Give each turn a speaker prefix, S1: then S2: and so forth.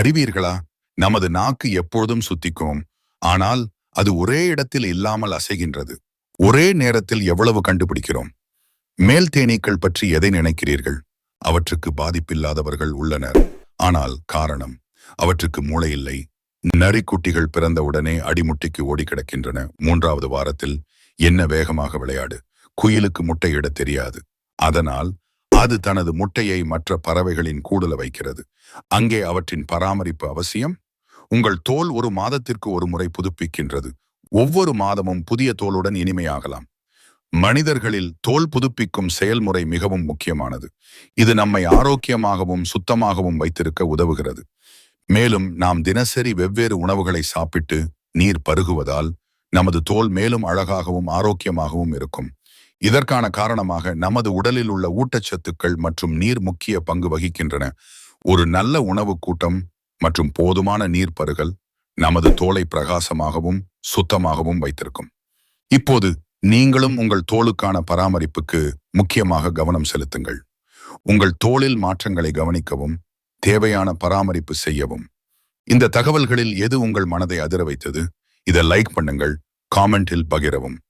S1: அறிவீர்களா? நமது நாக்கு எப்பொழுதும் சுத்திக்கும். ஆனால் அது ஒரே இடத்தில் இல்லாமல் அசைகின்றது. ஒரே நேரத்தில் எவ்வளவு கண்டுபிடிக்கிறோம்? மேல் தேனீக்கள் பற்றி எதை நினைக்கிறீர்கள்? அவற்றுக்கு பாதிப்பில்லாதவர்கள் உள்ளனர். ஆனால் காரணம் அவற்றுக்கு மூளை இல்லை. நரிக்குட்டிகள் பிறந்தவுடனே அடிமுட்டிக்கு ஓடி கிடக்கின்றன. மூன்றாவது வாரத்தில் என்ன வேகமாக விளையாடு? குயிலுக்கு முட்டையிட தெரியாது. அதனால் அது தனது முட்டையை மற்ற பறவைகளின் கூடல வைக்கிறது. அங்கே அவற்றின் பராமரிப்பு அவசியம். உங்கள் தோல் ஒரு மாதத்திற்கு ஒரு முறை புதுப்பிக்கின்றது. ஒவ்வொரு மாதமும் புதிய தோலுடன் இனிமையாகலாம். மனிதர்களில் தோல் புதுப்பிக்கும் செயல்முறை மிகவும் முக்கியமானது. இது நம்மை ஆரோக்கியமாகவும் சுத்தமாகவும் வைத்திருக்க உதவுகிறது. மேலும் நாம் தினசரி வெவ்வேறு உணவுகளை சாப்பிட்டு நீர் பருகுவதால் நமது தோல் மேலும் அழகாகவும் ஆரோக்கியமாகவும் இருக்கும். இதற்கான காரணமாக நமது உடலில் உள்ள ஊட்டச்சத்துக்கள் மற்றும் நீர் முக்கிய பங்கு வகிக்கின்றன. ஒரு நல்ல உணவு கூட்டம் மற்றும் போதுமான நீர் பருகல் நமது தோலை பிரகாசமாகவும் சுத்தமாகவும் வைத்திருக்கும். இப்போது நீங்களும் உங்கள் தோலுக்கான பராமரிப்புக்கு முக்கியமாக கவனம் செலுத்துங்கள். உங்கள் தோளில் மாற்றங்களை கவனிக்கவும் தேவையான பராமரிப்பு செய்யவும். இந்த தகவல்களில் எது உங்கள் மனதை அதிர வைத்தது? இதை லைக் பண்ணுங்கள் காமெண்டில் பகிரவும்.